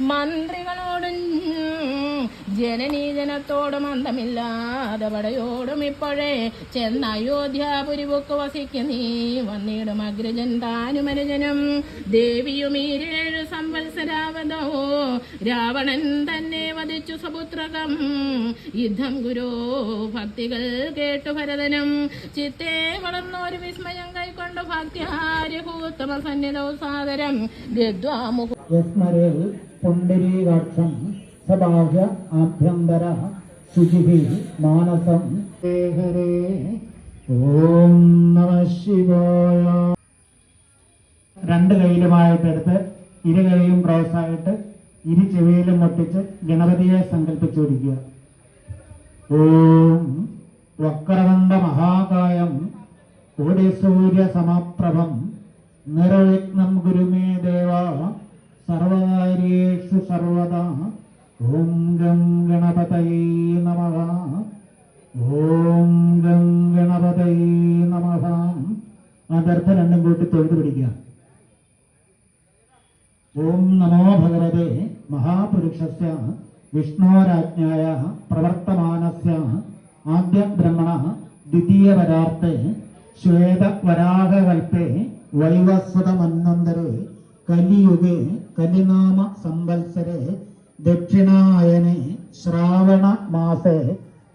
മന്ത്രികളോടും ജനനീജനത്തോടും അന്തമില്ലാതെ പടയോടും ഇപ്പോഴേ ചെന്ന അയോധ്യാപുരിവൊക്കെ വസിക്ക് നീ വന്നിടും അഗ്രജൻ താനുമനുജനും ദേവിയും ഈരേഴ് സംവത്സരാവതോ രാവണൻ തന്നെ വധിച്ചു സപുത്രകം. യുദ്ധം ഗുരു ഭക്തികൾ കേട്ടു ഭരതനും. ചിത്തേ വളർന്നൊരു യസ്മരേ പുണ്ടരീകാക്ഷം സബാഹ്യ ആഭ്യന്തര ശുചിഭി മാനസം. ഓം നമ ശിവായ. രണ്ട് കയ്യിലുമായിട്ടെടുത്ത് ഇരു കൈയും ക്രോസായിട്ട് ഇരു ചെവിയിലും മുട്ടിച്ച് ഗണപതിയെ സങ്കല്പിച്ചൊടിക്കുക ഓം വക്രകണ്ഠ മഹാകായം കോടിസൂര്യ സമപ്രഭം നിറവിഘ്നം ഗുരുമേ ദേവ സർവകാര്യേഷു സർവദാ ഓം ഗം ഗണപതയേ നമഃ ഓം ഗം ഗണപതയേ നമഃ അതർത്ഥം രണ്ടും കൂട്ടി തൊഴുതു പിടിക്കുക ഓം നമോ ഭഗവതേ മഹാപുരുഷസ്യ വിഷ്ണോരാജ്ഞായ പ്രവർത്തമാനസ്യ ആദ്യ ബ്രഹ്മണ ദ്വിതീയ വരാർത്ഥേ ശ്വേത ശ്വേതവരാഹകൽപ്പേ വൈവസ്വതമന്നന്തരേ കലിയുഗേ കലിനാമ സംവത്സരെ ദക്ഷിണായനെ ശ്രാവണ മാസേ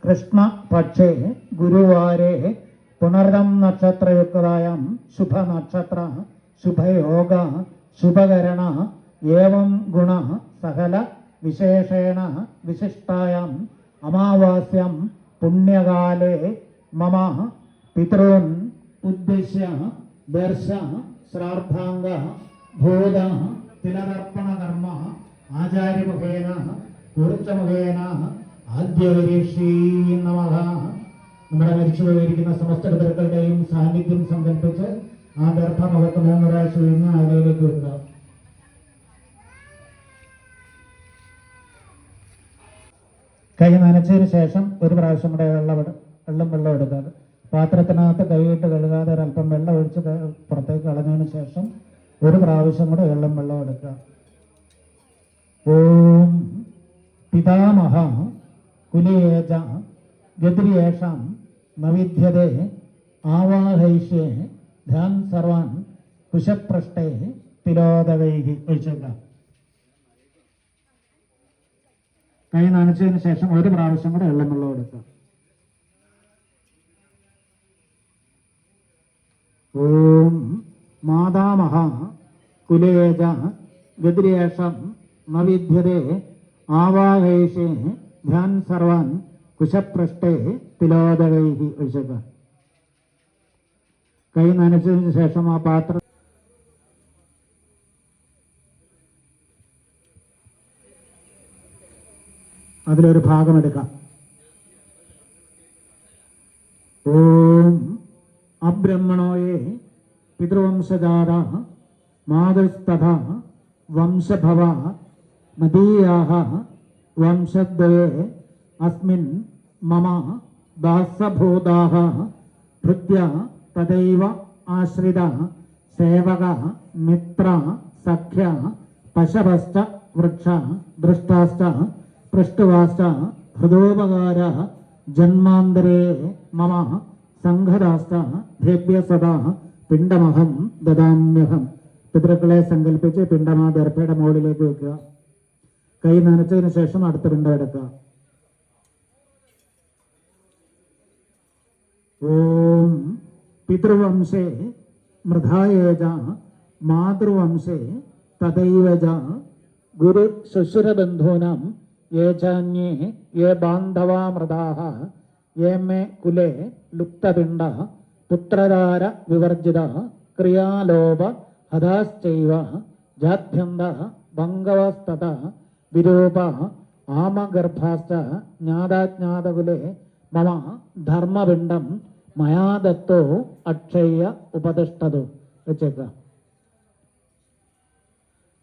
കൃഷ്ണപക്ഷേ ഗുരുവാരേ പുനർദം നക്ഷത്രയുക്തായം ശുഭനക്ഷത്ര ശുഭയോഗ ശുഭകരണ ഏവം ഗുണ സകല വിശേഷേണ വിശിഷ്ടായാം അമാവാസ്യം പുണ്യകാലേ മമ. പിതॄൻ ഉദ്ദേശ്യ ദർശ ശ്രാദ്ധാംഗ ഭൂത തിലതർപ്പണകർമ്മ ആചാര്യമുഖേന കുറിച്ചമുഖേന ആദ്യവരീഷീ നമ. നമ്മുടെ മരിച്ചു പോയിരിക്കുന്ന സമസ്ത പിതൃക്കളുടെയും സാന്നിധ്യം സങ്കല്പിച്ച് ആ ഗർഭമുഖത്ത് മൂന്നൊരാഴ്ച പ്രാവശ്യം ആരോഗ്യത്തിൽ വെക്കുക കൈ നനച്ചതിന് ശേഷം ഒരു പ്രാവശ്യം കൂടെ വെള്ളം വെള്ളം വെള്ളം എടുക്കാതെ പാത്രത്തിനകത്ത് കൈയിട്ട് കഴുകാതെ ഒരല്പം വെള്ളം ഒഴിച്ച് പുറത്തേക്ക് കളഞ്ഞതിന് ശേഷം ഒരു പ്രാവശ്യം കൂടെ വെള്ളം വെള്ളം എടുക്കുക. ഓം പിതാമഹ കുലിയേജ ഗദ്രിയേഷാം നവിദ്യതേ ആവാഹയിഷ്യേ ധ്യാൻ സർവാൻ കുശപൃഷ്ടേ തിരോധവൈകി ഒഴിച്ചേക്കാം കൈ നനച്ചതിന് ശേഷം ഒരു പ്രാവശ്യം കൂടെ വെള്ളം വെള്ളം ഓം മാതാമഹ കുലേജ ഗതിരേഷം നവിദ്യതേ ആവാഹേഷേ ധ്യാൻ സർവാൻ കുശപൃഷ്ടേ തിലോദകൈഹി ഒഴിച്ചേക്കാം കൈ നനച്ചതിന് ശേഷം ആ പാത്രം അതിലൊരു ഭാഗം എടുക്കാം. ഓം അബ്രഹ്മണോയെ പിതൃവംശജാത മാതൃസ്തഥ വംശഭവ മദീയാഹ വംശദ്വയേ അസ്മിൻ മമ ദാസഭൂതാഹ ഭൃത്യ തദൈവ ആശ്രിത സേവക മിത്ര സഖ്യ പശവശ്ച വൃക്ഷ ദൃഷ്ടാശ്ച പൃഷ്ടുവാശ്ച ഹൃദോപകാര ജന്മാന്തരേ മമ സംഘരാശ്ച ഭേഭ്യ സദാ പിണ്ടമഹം ദദാമ്യഹം. പിതൃക്കളെ സങ്കല്പിച്ച് പിണ്ടമാ ദർഭയുടെ മുകളിലേക്ക് വെക്കുക. കൈ നനച്ചതിന് ശേഷം അടുത്ത പിണ്ടം എടുക്കുക. ഓം പിതൃവംശേ മൃധായേജ മാതൃവംശേ തഥൈവജ ഗുരു ശുശ്രബന്ധൂനാം യേ ചാന്യേ യേ ബാന്ധവാ മൃതാഹ യേ മേ കുലേ ലുപ്തപിണ്ട പുത്രധാര വിവർജിത ക്രിയാലോപ ഹതാശ്ചൈവ ജാഭ്യന്ത ഭംഗവസ്തത വിരൂപ ആമഗർഭാശ്ച ജ്ഞാതാജ്ഞാതകുലേ മമ ധർമ്മപിണ്ഡം മയാ ദത്തോ അക്ഷയ്യ വെച്ചേക്ക. വെച്ചേക്കുക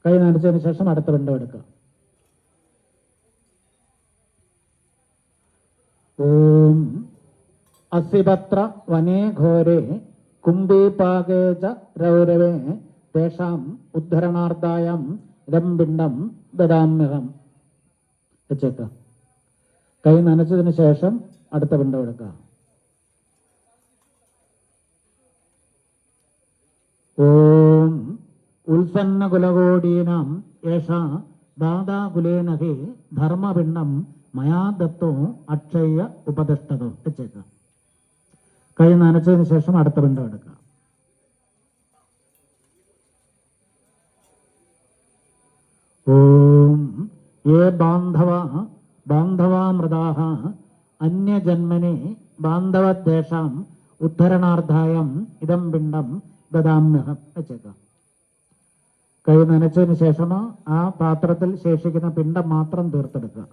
കൈ നനച്ചതിന് ശേഷം അടുത്ത ബന്ധം എടുക്കുക ഓം അസിപത്ര വനേ ഘോരേ കുംഭീപാകേ ച രൗരവേ തേഷാം ഉദ്ധരണാർത്ഥായം ഇതം പിണ്ടം ദദാമ്യഹം. വെച്ചേക്ക. കൈ നനച്ചതിന് ശേഷം അടുത്ത പിണ്ടം എടുക്കാം. ഓം ഉത്സന്നകുലകോടീനാം ഏഷ ദാദാകുലേനഹേ ധർമ്മപിണ്ഡം മയാ ദത്തോ അക്ഷയ ഉപദിഷ്ടതോ വെച്ചേക്കാം കൈ നനച്ചതിന് ശേഷം അടുത്ത പിണ്ടം എടുക്കാം. ഓം ഏ ബാന്ധവ ബാന്ധവാമൃതാഹ അന്യജന്മനെ ബാന്ധവദ്വേഷാം ഉദ്ധരണാർത്ഥായം ഇതം പിണ്ഡം ദദാമ്യഹം വെച്ചേക്കാം കൈ നനച്ചതിന് ശേഷം ആ പാത്രത്തിൽ ശേഷിക്കുന്ന പിണ്ടം മാത്രം തീർത്തെടുക്കുക.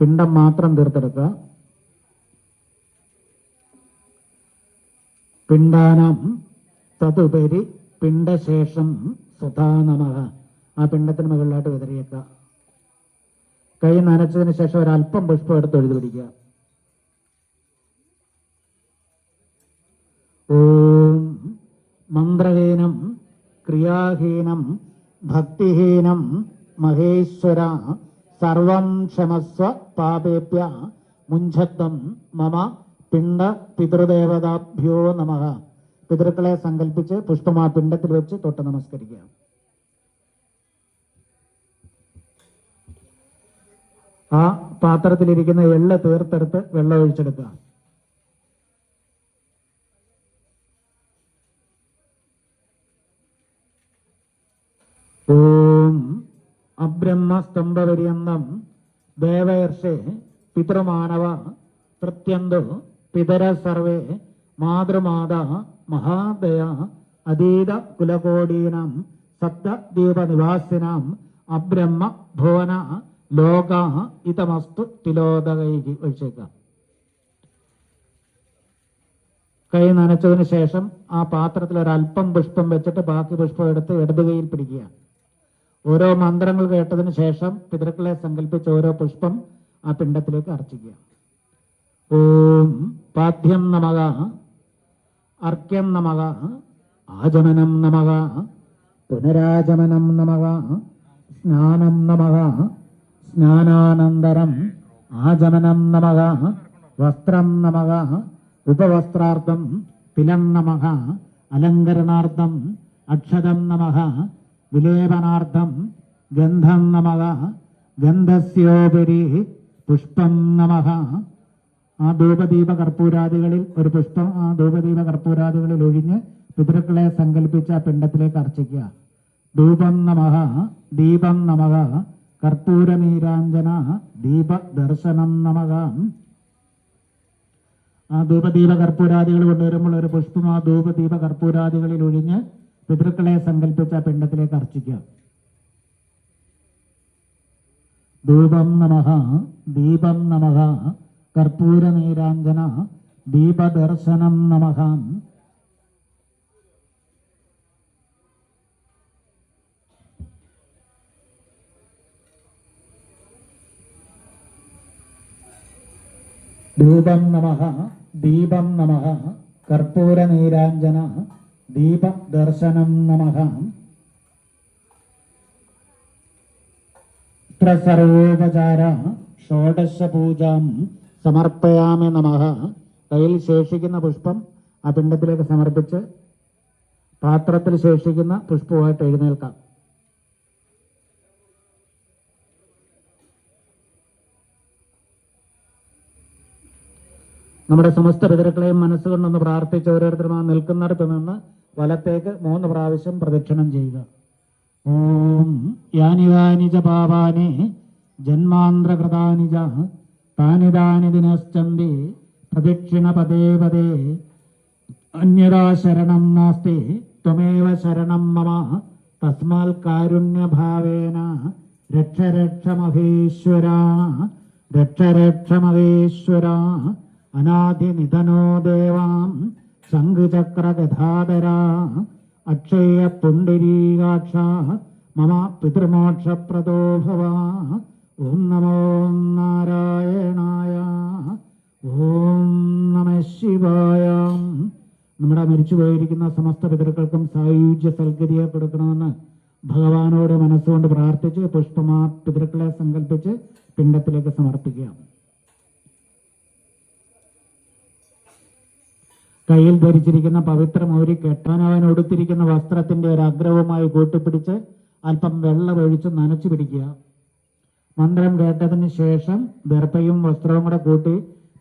പിണ്ടം മാത്രം തീർത്തെടുക്കുക. പിണ്ടാനം തതുപരി പിണ്ടശേഷം സുധാനമഹ ആ പിണ്ടത്തിന് മുകളിലായിട്ട് വിതറിയേക്കുക. കൈ നനച്ചതിന് ശേഷം ഒരല്പം പുഷ്പം എടുത്ത് എഴുതി പിടിക്കുക. ഓം മന്ത്രഹീനം ക്രിയാഹീനം ഭക്തിഹീനം മഹേശ്വര സർവം ക്ഷമസ്വ പാപേപ്യ മുഞ്ചത്വം മമ പിണ്ട പിതൃദേവതാഭ്യോ നമ. പിതൃക്കളെ സങ്കല്പിച്ച് പുഷ്പമാ പിണ്ടത്തിൽ വെച്ച് തൊട്ട് നമസ്കരിക്കുക. ആ പാത്രത്തിലിരിക്കുന്ന എള്ള് തീർത്തെടുത്ത് വെള്ളം ഒഴിച്ചെടുക്കുക ഓം അബ്രഹ്മസ്തംഭപര്യന്തം ദേവയർഷേ പിതൃമാനവ പ്രത്യന്തോ പിതര സർവേ മാതൃമാത മഹാദയ അതീത കുലകോടീനാം സപ്തദ്വീപനിവാസിനാം അബ്രഹ്മ ഭുവന ലോക ഇതമസ്തു തിലോദകൈക്ക് ഒഴിച്ചേക്കാം. കൈ നനച്ചതിന് ശേഷം ആ പാത്രത്തിൽ ഒരല്പം പുഷ്പം വെച്ചിട്ട് ബാക്കി പുഷ്പം എടുത്ത് ഇടതുകയിൽ കൈയിൽ പിടിക്കുക. ഓരോ മന്ത്രങ്ങൾ കേട്ടതിന് ശേഷം പിതൃക്കളെ സങ്കല്പിച്ച് ഓരോ പുഷ്പം ആ പിണ്ടത്തിലേക്ക് അർച്ചിക്കുക. ഓം പാദ്യം നമക അർക്യം നമക ആചമനം നമക പുനരാചമനം നമക സ്നാനം നമക സ്നാനാനന്തരം ആചമനം നമക വസ്ത്രം നമക ഉപവസ്ത്രാർത്ഥം തിലം നമക അലങ്കരണാർത്ഥം അക്ഷതം നമക വിലേപനാർത്ഥം ഗന്ധം നമക ഗന്ധസ്യോപരി പുഷ്പം നമക. ആ ധൂപദീപ കർപ്പൂരാദികളിൽ ഒരു പുഷ്പം ആ ധൂപദീപ കർപ്പൂരാദികളിൽ ഒഴിഞ്ഞ് പിതൃക്കളെ സങ്കല്പിച്ച് പിണ്ടത്തിലേക്ക് അർച്ചിക്കുക. ധൂപം നമക ദീപം നമഃ കർപ്പൂരനീരാഞ്ജന ദീപ ദർശനം നമഃ ആ ധൂപദീപ കർപ്പൂരാദികൾ കൊണ്ടുവരുമ്പോൾ ഒരു പുഷ്പം ആ ധൂപദീപ കർപ്പൂരാദികളിൽ ഒഴിഞ്ഞ് പിതൃക്കളെ സങ്കല്പിച്ച പിണ്ടത്തിലേക്ക് അർച്ചിക്കുക. ധൂപം നമഹ ദീപം നമ കർപ്പൂര നീരാഞ്ജന ദീപദർശനം നമഹ ധൂപം നമഹ ദീപം നമഃ കർപ്പൂരനീരാഞ്ജന ദീപദർശനം നമഃ ഇത്ര സർവോപചാര ഷോഡശ പൂജാം സമർപ്പയാമി നമഃ കയ്യിൽ ശേഷിക്കുന്ന പുഷ്പം ആ പിണ്ടത്തിലേക്ക് സമർപ്പിച്ച് പാത്രത്തിൽ ശേഷിക്കുന്ന പുഷ്പമായിട്ട് എഴുന്നേൽക്കാം. നമ്മുടെ സമസ്ത പിതൃക്കളെയും മനസ്സുകൊണ്ടൊന്ന് പ്രാർത്ഥിച്ച് ഓരോരുത്തരും ആ നിൽക്കുന്നിടത്ത് നിന്ന് വലത്തേക്ക് മൂന്ന് പ്രാവശ്യം പ്രദക്ഷിണം ചെയ്യുക. ഓം യാനി യാനി ച പാപാനി ജന്മാന്ത്രകൃതാനി ച താനി താനി ദിനശ്ചന്തി പ്രദക്ഷിണ പദേ പദേ. അന്യതാ ശരണം നാസ്തി ത്വമേവ ശരണം മമ. തസ്മാൽ കാരുണ്യഭാവേന. രക്ഷ രക്ഷരക്ഷമഹേശ്വര മഹേശ്വര രക്ഷ രക്ഷ മഹേശ്വര അനാദിനിധനോ ദേവാം. ശംഖുചക്രഗധാധര അക്ഷയ പുണ്ഡരീകാക്ഷ മമ പിതൃമോക്ഷപ്രദോ ഭവ. ഓം നമോ നാരായണായ ഓം നമ ശിവായ. നമ്മുടെ മരിച്ചുപോയിരിക്കുന്ന സമസ്ത പിതൃക്കൾക്കും സായുജ്യ സൽഗതിയെ കൊടുക്കണമെന്ന് ഭഗവാനോട് മനസ്സുകൊണ്ട് പ്രാർത്ഥിച്ച് പുഷ്പമാ പിതൃക്കളെ സങ്കല്പിച്ച് പിണ്ടത്തിലേക്ക് സമർപ്പിക്കുക കയ്യിൽ ധരിച്ചിരിക്കുന്ന പവിത്രമൗരി കെട്ടാനവൻ ഉടുത്തിരിക്കുന്ന വസ്ത്രത്തിന്റെ ഒരു അഗ്രവുമായി കൂട്ടിപ്പിടിച്ച് അല്പം വെള്ളമൊഴിച്ച് നനച്ചു പിടിക്കുക. മന്ത്രം കേട്ടതിന് ശേഷം ദർപ്പയും വസ്ത്രവും കൂടെ കൂട്ടി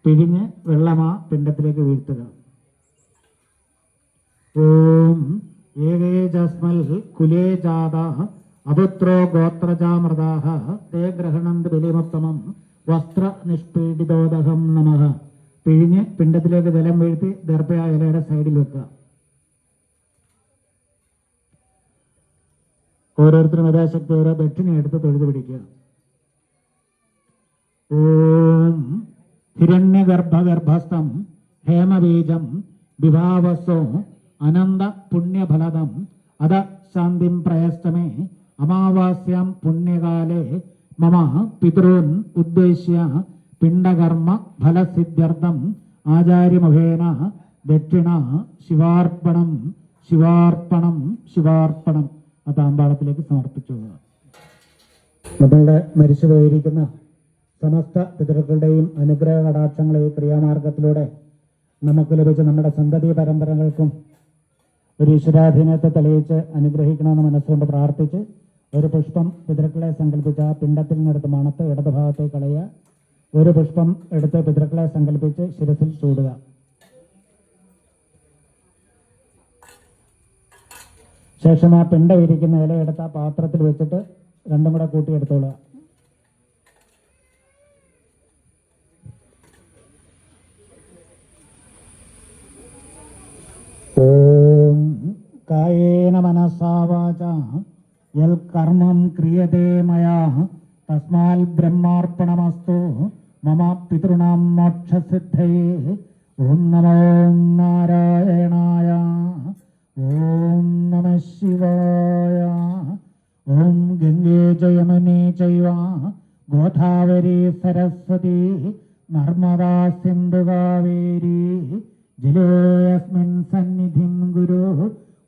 പിഴിഞ്ഞ് വെള്ളമാ പിണ്ടത്തിലേക്ക് വീഴ്ത്തുക. ഓം ഏകേജസ്മൽ കുലേ ജാതാ അപുത്രോ ഗോത്രജാമൃതാഹ തേ ഗ്രഹണന്ത് വസ്ത്ര നിഷ്പീഡിതോദഹം നമഃ. പിഴിഞ്ഞ് പിണ്ടത്തിലേക്ക് ജലം വീഴ്ത്തി ദർഭയ ഇലയുടെ സൈഡിൽ വെക്കുക. ഓരോരുത്തരും യഥാശക്തി ഓരോ ദക്ഷിണ എടുത്ത് തൊഴുതു പിടിക്കുക. ഓം ഹിരണ്യഗർഭഗർഭസ്ഥം ഹേമബീജം വിഭാവസോ അനന്ത പുണ്യഫലദം അത ശാന്തിം പ്രയസ്തമേ അമാവാസ്യാം പുണ്യകാലേ മമ പിതൃൻ ഉദ്ദേശ്യ പിണ്ടകർമ്മ ഫലസിദ്ധ്യർത്ഥം ആചാര്യമുഖേന ദക്ഷിണ ശിവാർപ്പണം ശിവാർപ്പണം ശിവാർപ്പണം ആ താമ്പാളത്തിലേക്ക് സമർപ്പിച്ചു. നമ്മളുടെ മരിച്ചു പോയിരിക്കുന്ന സമസ്ത പിതൃക്കളുടെയും അനുഗ്രഹ കടാക്ഷങ്ങളെ ഈ ക്രിയാമാർഗത്തിലൂടെ നമുക്ക് ലഭിച്ച നമ്മുടെ സന്തതി പരമ്പരകൾക്കും ഒരു ഈശ്വരാധീനത്തെ തെളിയിച്ച് അനുഗ്രഹിക്കണമെന്ന് മനസ്സുകൊണ്ട് പ്രാർത്ഥിച്ച് ഒരു പുഷ്പം പിതൃക്കളെ സങ്കല്പിച്ച് ആ പിണ്ടത്തിൽ നിന്നെടുത്ത് മണത്ത് ഇടതുഭാഗത്തേക്ക് കളയുക. ഒരു പുഷ്പം എടുത്ത് പിതൃക്കളെ സങ്കല്പിച്ച് ശിരസിൽ ചൂടുക. ശേഷം ആ പിണ്ട വിരിക്കുന്ന ഇല എടുത്ത് ആ പാത്രത്തിൽ വെച്ചിട്ട് രണ്ടും കൂടെ കൂട്ടിയെടുത്തോളുക ഓം യൽ കർമ്മം ക്രിയതേ മയാ. തസ്മാൽ ബ്രഹ്മാർപ്പണമസ്തു. മമ പിതൃണാം മോക്ഷസിദ്ധയേ ഓം നമോ നാരായണായ. ഓം നമ ശിവായ. ഓം ഗംഗേ ജയമനേ യമുനേ ചൈവ ഗോദാവരി സരസ്വതി. നർമ്മദാ സിന്ധു കാവേരി ജലേയസ്മിൻ സന്നിധിം ഗുരു.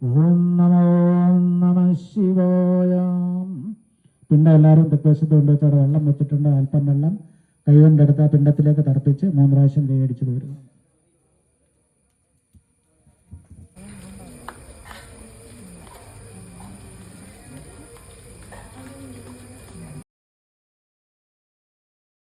ഓം നമോ നമ ശിവായ. പിന്നെ എല്ലാവരും തെക്കുവശത്ത് കൊണ്ടുവച്ചവിടെ വെള്ളം വെച്ചിട്ടുണ്ട്. അല്പം വെള്ളം. കൈകൊണ്ടെടുത്ത് ആ പിണ്ടത്തിലേക്ക് തർപ്പിച്ച് മൂന്ന് പ്രാവശ്യം കൈയടിച്ചു പോരുക.